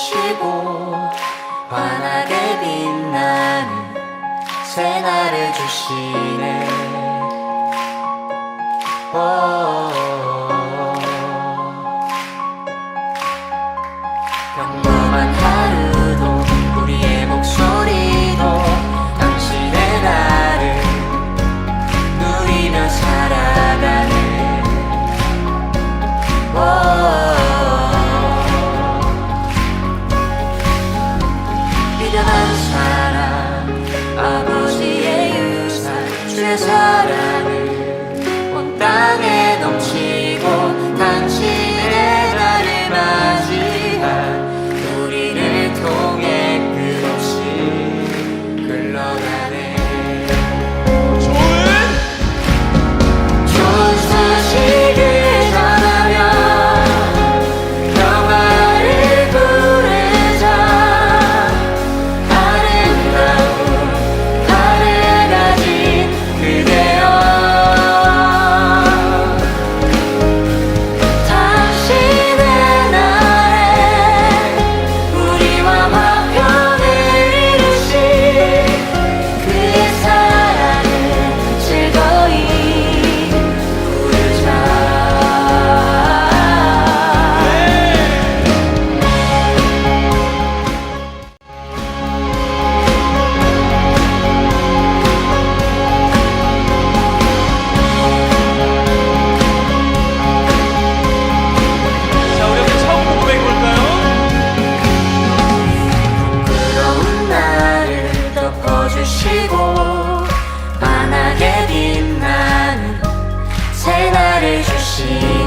하시고 환하게 빛나는 새날을 주시네. 어. 오, 心。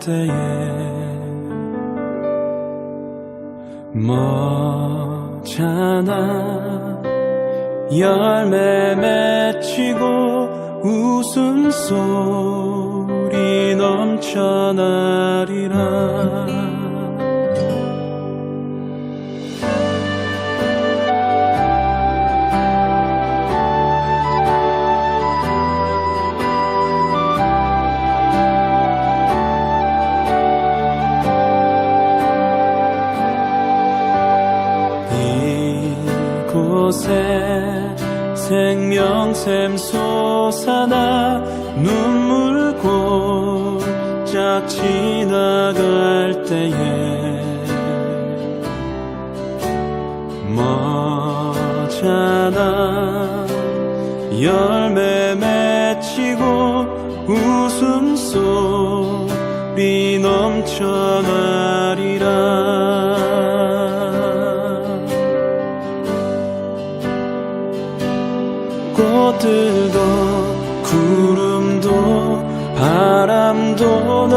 때에 멋잖아 열매 맺히고 웃음소리 넘쳐나리라. 샘 솟아나 눈물 골짝 지나갈 때에 머잖아 열매 맺히고 웃음소리 넘쳐나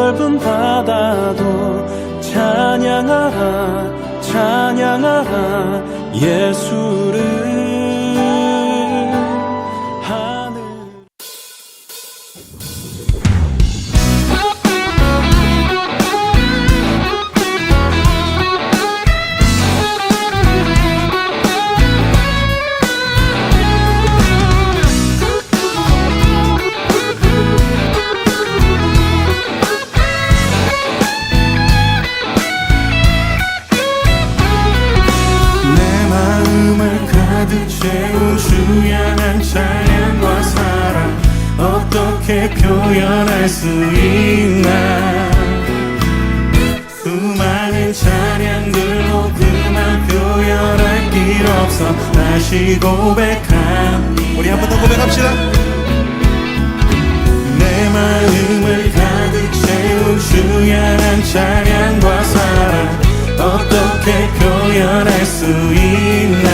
넓은 바다도 찬양하라 찬양하라. 예수 할 수 있나? 수많은 찬양들로 그만 표현할 길 없어. 다시 고백합니다. 우리 한 번 더 고백합시다. 내 마음을 가득 채운 주야한 찬양과 사랑. 어떻게 표현할 수 있나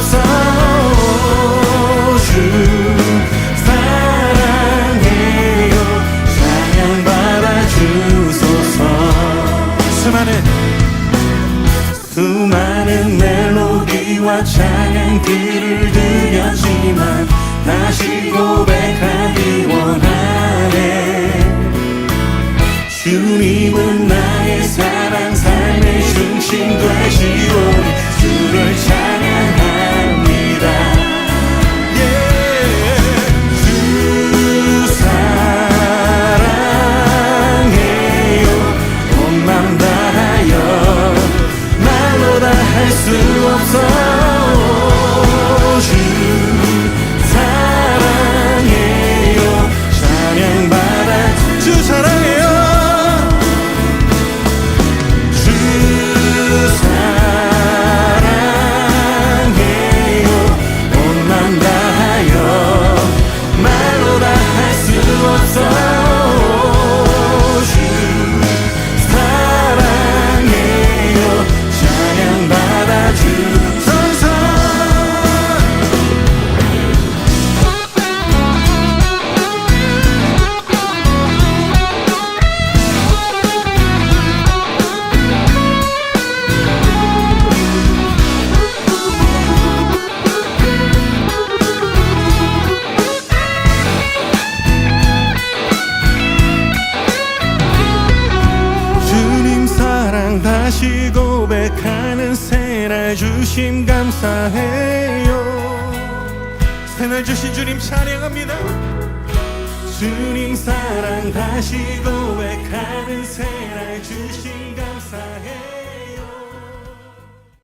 수없 다시 고백하는 새날 주심 감사해요 새날 주신 주님 찬양합니다. 주님 사랑 다시 고백하는 새날 주심 감사해요